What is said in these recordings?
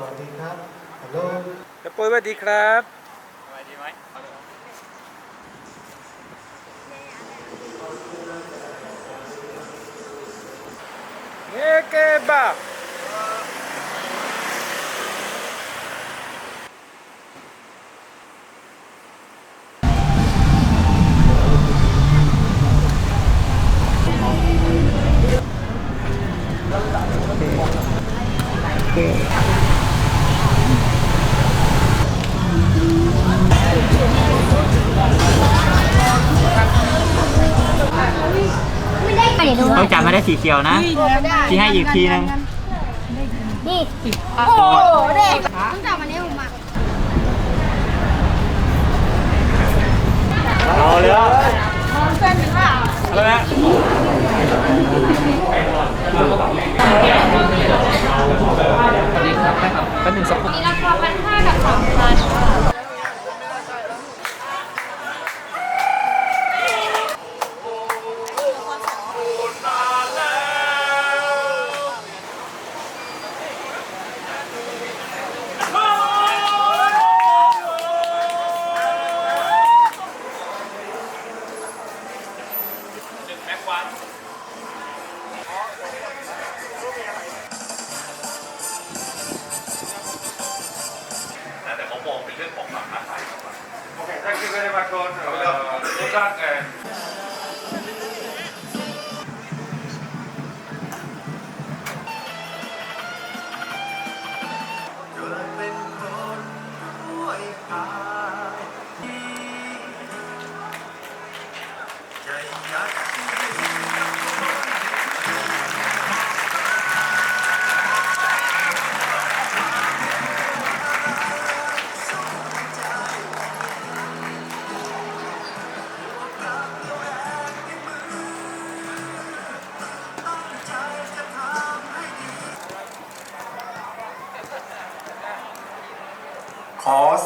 สวัสดีครับ ฮัลโหลกระปุยสวัสดีครับสบายดีไหมเนเกบะ สีเขียวนะที่ให้อีกทีนึงนี่โอ้โหเด็กต้องจับมันนี้ผมอะเอาเลยอะอะไรนะ Thank you very much for uh, good luck and ขอเ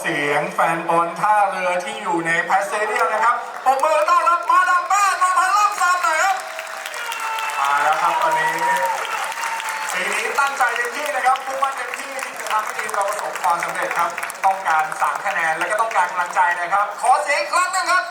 เสียงแฟนบอลท่าเรือที่อยู่ในแพสเซเดียนะครับปมมือต้อนรับมาดามแป้งมาพันล่ำซำหน่อยครับ มาแล้วครับตอนนี้สีนี้ตั้งใจเต็มที่นะครับมุ่งมั่นเต็มที่ที่จะทำให้ทีมเราประสบความสำเร็จครับ ต้องการสามคะแนนและก็ต้องการกำลังใจนะครับ ขอเสียงอีกครั้งหนึงครับ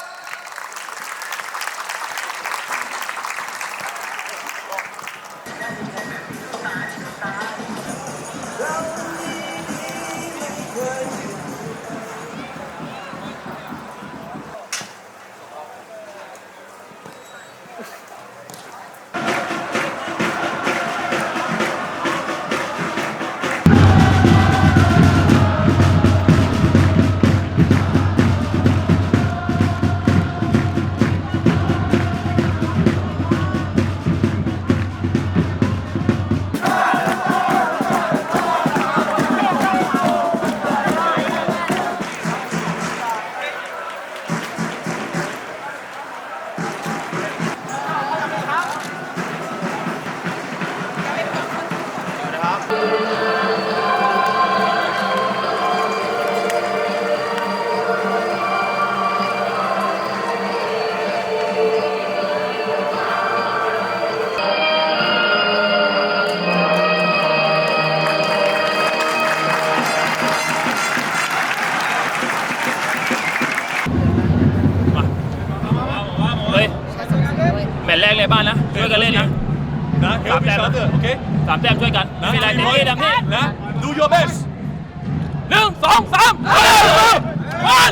สามแต้มนะโอเคสามแต้มช่วยกันไม่เป็นไรเต็มที่เต็มที่ นะ do your best หนึ่งสองสามเอาเลยวัน